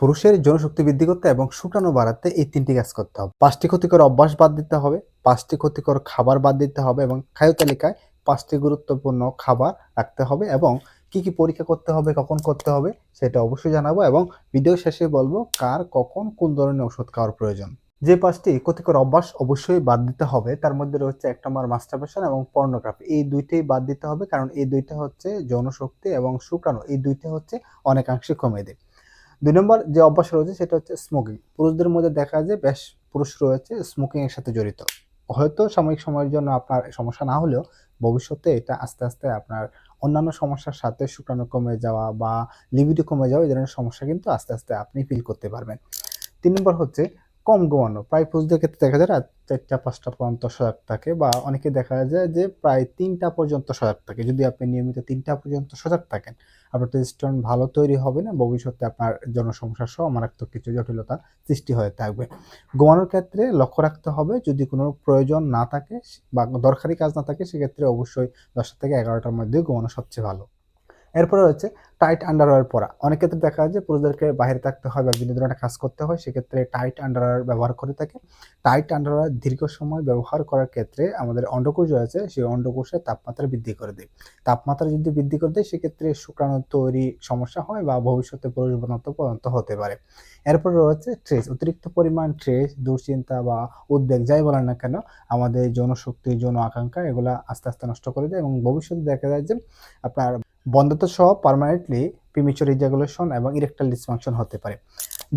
পুরুষের জনশক্তি বৃদ্ধি করতে এবং শুকানো বাড়াতে এই তিনটি কাজ করতে হবে। পাঁচটি ক্ষতিকর অভ্যাস বাদ দিতে হবে, পাঁচটি ক্ষতিকর খাবার বাদ দিতে হবে এবং খাদ্য তালিকায় পাঁচটি গুরুত্বপূর্ণ খাবার রাখতে হবে এবং কি কি পরীক্ষা করতে হবে, কখন করতে হবে সেটা অবশ্যই জানাব এবং ভিডিও শেষে বলব কার, কখন, কোন ধরনের ওষুধ খাওয়ার প্রয়োজন। যে পাঁচটি ক্ষতিকর অভ্যাস অবশ্যই বাদ দিতে হবে, তার মধ্যে রয়েছে এক নম্বর মাস্টারবেশন এবং পর্নোগ্রাফি এই দুইটাই বাদ দিতে হবে কারণ এই দুইটা হচ্ছে যৌনশক্তি এবং শুক্রাণু এই দুইটা হচ্ছে অনেকাংশে কমে দেয়। দুই নম্বর যে অভ্যাস রয়েছে সেটা হচ্ছে স্মোকিং পুরুষদের মধ্যে দেখা যায় বেশ পুরুষ রয়েছে স্মোকিং এর সাথে জড়িত। হয়তো সাময়িক সময়ের জন্য আপনার সমস্যা না হলেও ভবিষ্যতে এটা আস্তে আস্তে আপনার অন্যান্য সমস্যার সাথে শুক্রাণু কমে যাওয়া বা লিবিডো কমে যাওয়া, এই ধরনের সমস্যা কিন্তু আস্তে আস্তে আপনি ফিল করতে পারবেন। তিন নম্বর হচ্ছে কম ঘুমানো প্রায় পুরুষদের ক্ষেত্রে দেখা যায় রাত চারটা, পাঁচটা পর্যন্ত সজাগ থাকে বা অনেকে দেখা যায় যে প্রায় তিনটা পর্যন্ত সজাগ থাকে। যদি আপনি নিয়মিত তিনটা পর্যন্ত সজাগ থাকেন, আপনার টেস্টোস্টেরন ভালো তৈরি হবে না, ভবিষ্যতে আপনার জনসমস্যা সহ মারাত্মক কিছু জটিলতা সৃষ্টি হয়ে থাকবে। ঘুমানোর ক্ষেত্রে লক্ষ্য রাখতে হবে, যদি কোনো প্রয়োজন না থাকে বা দরকারি কাজ না থাকে, সেক্ষেত্রে অবশ্যই দশটা থেকে এগারোটার মধ্যে ঘুমানো সবচেয়ে ভালো। এরপরে হচ্ছে টাইট আন্ডারওয়্যার পরা। অনেক ক্ষেত্রে দেখা যায় যে পুরুষদেরকে বাইরে থাকতে হয় বা বিভিন্ন ধরনের কাজ করতে হয়, সেক্ষেত্রে টাইট আন্ডারওয়্যার ব্যবহার করে থাকে। টাইট আন্ডারওয়্যার দীর্ঘ সময় ব্যবহার করার ক্ষেত্রে আমাদের অন্ডকোষ রয়েছে সেই অন্ডকোষে তাপমাত্রা বৃদ্ধি করে দেয়। তাপমাত্রা যদি বৃদ্ধি করে দেয়, সেক্ষেত্রে শুক্রাণু তৈরি সমস্যা হয় বা ভবিষ্যতে পুরুষ বনত্ব পর্যন্ত হতে পারে। এরপর রয়েছে ট্রেস অতিরিক্ত পরিমাণ ট্রেস দুশ্চিন্তা বা উদ্বেগ, যাই বলেন না কেন, আমাদের যৌনশক্তি, যৌন আকাঙ্ক্ষা, এগুলো আস্তে আস্তে নষ্ট করে দেয় এবং ভবিষ্যতে দেখা যায় যে আপনার বন্ধত্ব সহ পার্মানেন্টলি প্রিমিচুর ইজাগুলেশন এবং ইরেকটাল ডিসফাংশন হতে পারে।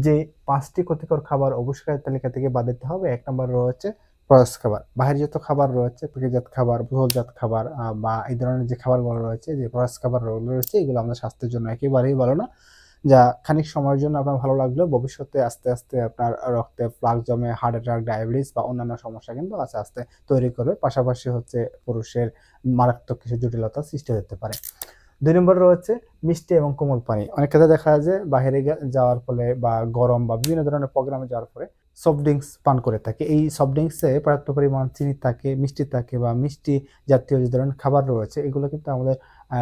যে পাঁচটি ক্ষতিকর খাবার অবশ্যই তালিকা থেকে বাদ দিতে হবে, এক নম্বর রয়েছে প্রয়াস খাবার। বাহিরজাত খাবার রয়েছে প্যাকেজাত খাবার বহুলজাত খাবার বা এই ধরনের যে খাবারগুলো রয়েছে, যে প্রসেস খাবার রয়েছে, এগুলো আমাদের স্বাস্থ্যের জন্য একেবারেই ভালো না। যা খানিক সময়ের জন্য আপনার ভালো লাগলেও ভবিষ্যতে আস্তে আস্তে আপনার রক্তে প্লাক জমে হার্ট অ্যাটাক ডায়াবেটিস বা অন্যান্য সমস্যা কিন্তু আস্তে আস্তে তৈরি করবে। পাশাপাশি হচ্ছে পুরুষের মারাত্মক কিছু জটিলতা সৃষ্টি হতে পারে। দুই নম্বর রয়েছে মিষ্টি এবং কোমল পানি। অনেক ক্ষেত্রে দেখা যায় যে বাইরে যাওয়ার ফলে বা গরম বা বিভিন্ন ধরনের প্রোগ্রামে যাওয়ার ফলে সফট ড্রিঙ্কস পান করে থাকে। এই সফট ড্রিঙ্কসে পর্যাপ্ত পরিমাণ চিনি থাকে, মিষ্টি থাকে বা মিষ্টি জাতীয় যে ধরনের খাবার রয়েছে, এগুলো কিন্তু আমাদের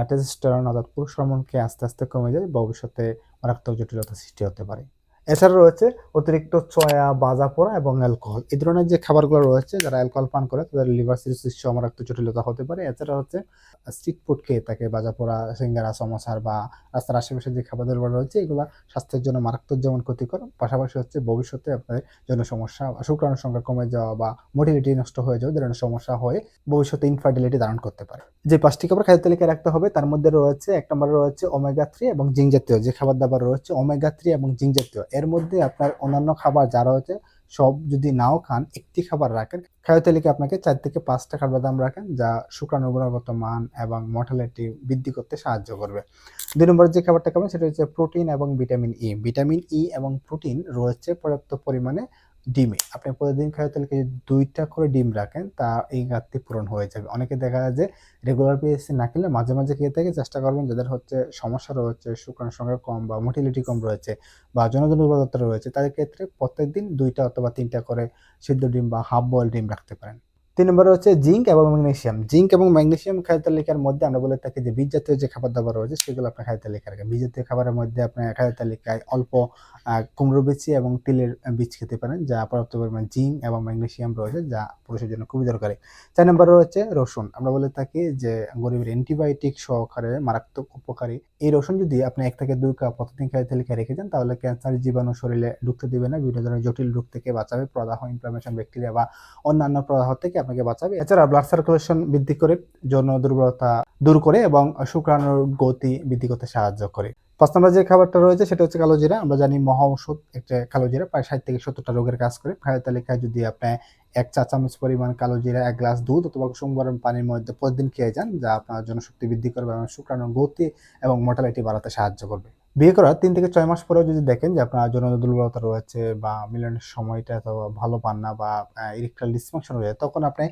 টেস্টোস্টেরন অর্থাৎ পুরুষ হরমোনকে আস্তে আস্তে কমে যায়, ভবিষ্যতে মারাত্মক জটিলতা সৃষ্টি হতে পারে। এছাড়া রয়েছে অতিরিক্ত চয়া বাজা পোড়া এবং অ্যালকোহল। এই ধরনের যে খাবারগুলো রয়েছে, যারা অ্যালকোহল পান করে, তাদের লিভার সিরোসিস আমার একটু জটিলতা হতে পারে। এছাড়া হচ্ছে স্ট্রিট ফুড খেয়ে থাকে বাজা পোড়া সিঙ্গারা, সমোসার বা রাস্তার আশেপাশে যে খাবারগুলো রয়েছে, এগুলো স্বাস্থ্যের জন্য মারাত্মক যেমন ক্ষতিকর, পাশাপাশি হচ্ছে ভবিষ্যতে আপনাদের জন্য সমস্যা, শুক্রাণুর সংখ্যা কমে যাওয়া বা মোটিলিটি নষ্ট হয়ে যাওয়া ধরনের সমস্যা হয়ে ভবিষ্যতে ইনফার্টিলিটি ধারণ করতে পারে। যে পাঁচটি খাবার খাদ্য তালিকায় রাখতে হবে, তার মধ্যে রয়েছে, এক নম্বরে রয়েছে ওমেগা থ্রি এবং জিঙ্ক জাতীয় যে খাবার দাবার রয়েছে ওমেগা থ্রি এবং জিঙ্ক জাতীয় এর মধ্যে আপনার অন্যান্য খাবার যারা হচ্ছে, সব যদি নাও খান, একটি খাবার রাখেন। খাদ্য তালিকা আপনাকে চার থেকে পাঁচটা খাবার দাম রাখেন, যা শুক্রাণুর গুণগত মান এবং মর্টালিটি বৃদ্ধি করতে সাহায্য করবে। দুই নম্বর যে খাবারটা খাবেন, সেটা হচ্ছে প্রোটিন এবং ভিটামিন ই ভিটামিন ই এবং প্রোটিন রয়েছে পর্যাপ্ত পরিমাণে ডিমে। আপনি প্রতিদিন খাওয়া তাহলে দুইটা করে ডিম রাখেন, তা এই ঘাটতি পূরণ হয়ে যাবে। অনেকে দেখা যায় যে রেগুলার পিএসসি না খেলে মাঝে মাঝে খেয়ে থেকে, চেষ্টা করবেন যাদের হচ্ছে সমস্যা রয়েছে শুক্রাণুর সংখ্যা কম বা মোটিলিটি কম রয়েছে বা জনজন উর্বরতা রয়েছে, তাদের ক্ষেত্রে প্রত্যেকদিন দুইটা অথবা তিনটা করে সিদ্ধ ডিম বা হাফ বয়েল ডিম রাখতে পারেন। তিন নম্বরে হচ্ছে জিঙ্ক এবং ম্যাগনেশিয়াম জিঙ্ক এবং ম্যাগনেশিয়াম খাদ্য তালিকার মধ্যে আমরা বলে থাকি যে বীজ জাতীয় যে খাবার দাবার রয়েছে, সেগুলো আপনার খাদ্য তালিকায় রাখেন। বীজ জাতীয় খাবারের মধ্যে আপনার খাদ্য তালিকায় অল্প কুমড়ো বিচি এবং তিলের বীজ খেতে পারেন, যা পর্যাপ্ত পরিমাণ জিঙ্ক এবং ম্যাগনেশিয়াম রয়েছে, যা পুরুষের জন্য খুবই দরকারি। চার নম্বরে রয়েছে রসুন। আমরা বলে থাকি যে গরিবের অ্যান্টিবায়োটিক সহকারে মারাত্মক উপকারী। এই রসুন যদি আপনি এক থেকে দুই কাপ প্রতিদিন খাদ্য তালিকায় রেখে দেন, তাহলে ক্যান্সার জীবাণু শরীরে ঢুকতে দিবে না, বিভিন্ন ধরনের জটিল রোগ থেকে বাঁচাবে, প্রদাহ ইনফ্লামেশন ব্যাকটেরিয়া বা অন্যান্য প্রদাহ থেকে আপনাকে বাঁচাবে। এছাড়া ব্লাড সার্কুলেশন বৃদ্ধি করে যৌন দুর্বলতা দূর করে এবং শুক্রাণুর গতি বৃদ্ধি করতে সাহায্য করে। পাঁচ নম্বর যে খাবারটা রয়েছে সেটা হচ্ছে কালো জিরা। আমরা জানি মহা ওষুধ একটা কালো জিরা, প্রায় ষাট থেকে সত্তরটা রোগের কাজ করে। খাদ্য তালিকায় যদি আপনি এক চা চামচ পরিমাণ কালো জিরা, এক গ্লাস দুধ অথবা কুসুম গরম পানির মধ্যে প্রতিদিন খেয়ে যান, যা আপনার জনশক্তি বৃদ্ধি করবে এবং শুক্রাণুর গতি এবং মোটালিটি বাড়াতে সাহায্য করবে। বিয়ে করার তিন থেকে ছয় মাস পরেও যদি দেখেন যে আপনার যৌন দুর্বলতা রয়েছে বা মিলনের সময়টা তো ভালো পান না বা ইরেকটাল ডিসফাংশন রয়েছে তখন আপনি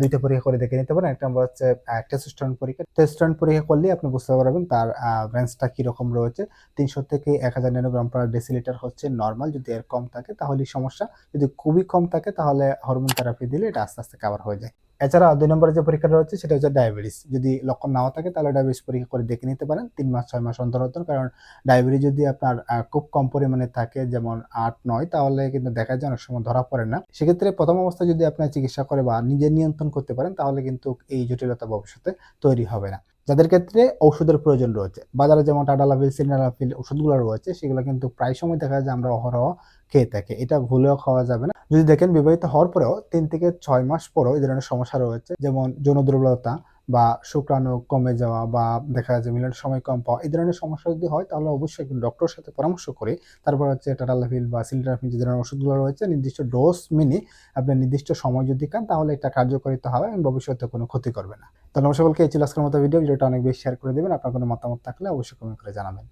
দুইটা পরীক্ষা করে দেখে নিতে পারেন। একটা হচ্ছে টেস্টোস্টেরন পরীক্ষা। টেস্টোস্টেরন পরীক্ষা করলে আপনি বুঝতে পারবেন তার রেঞ্জটা কীরকম রয়েছে। তিনশো থেকে এক হাজার ন্যানোগ্রাম পার ডেসিলিটার হচ্ছে নর্মাল যদি এর কম থাকে তাহলেই সমস্যা। যদি খুবই কম থাকে তাহলে হরমোন থেরাপি দিলে এটা আস্তে আস্তে কাভার হয়ে যায়। এছাড়া দুই নম্বরে যে পরীক্ষাটা রয়েছে সেটা হচ্ছে ডায়াবেটিস যদি লক্ষণ নাও থাকে তাহলে ডায়াবেটিস পরীক্ষা করে দেখে নিতে পারেন। তিন মাস, ছয় মাস অন্তর অন্তর, কারণ ডায়াবেটিস যদি আপনার খুব কম পরিমাণে থাকে, যেমন আট, নয়, তাহলে কিন্তু দেখা যায় অনেক সময় ধরা পড়ে না। সেক্ষেত্রে প্রথম অবস্থায় যদি আপনার চিকিৎসা করে বা নিজে নিয়ন্ত্রণ করতে পারেন, তাহলে কিন্তু এই জটিলতা ভবিষ্যতে তৈরি হবে না। যাদের ক্ষেত্রে ঔষধের প্রয়োজন রয়েছে বাজারে যেমন টাডালাফিল সিনালাফিল ওষুধগুলো রয়েছে, সেগুলো কিন্তু প্রায় সময় দেখা যায় আমরা অহরহ খেয়ে থাকি। এটা ভুলেও খাওয়া যাবে না। যদি দেখেন বিবাহিত হওয়ার পরেও তিন থেকে ছয় মাস পরেও এই ধরনের সমস্যা রয়েছে। যেমন যৌন দুর্বলতা বা শুক্রাণু কমে যাওয়া বা দেখা যাচ্ছে মিলনের সময় কম পাওয়া, এই ধরনের সমস্যা যদি হয় তাহলে অবশ্যই একজন ডক্টরের সাথে পরামর্শ করে তারপর হচ্ছে টাটালাফিল বা সিলিটাফিল যে ধরনের ওষুধগুলো রয়েছে, নির্দিষ্ট ডোজ মেনে আপনি নির্দিষ্ট সময় যদি খান তাহলে এটা কার্যকারিতা হবে এবং ভবিষ্যতে কোনো ক্ষতি করবে না। তাহলে সকলকে, এই ছিল আজকের মতো ভিডিও ভিডিওটা অনেক বেশি শেয়ার করে দেবেন। আপনার কোনো মতামত থাকলে অবশ্যই কমেন্ট করে জানাবেন।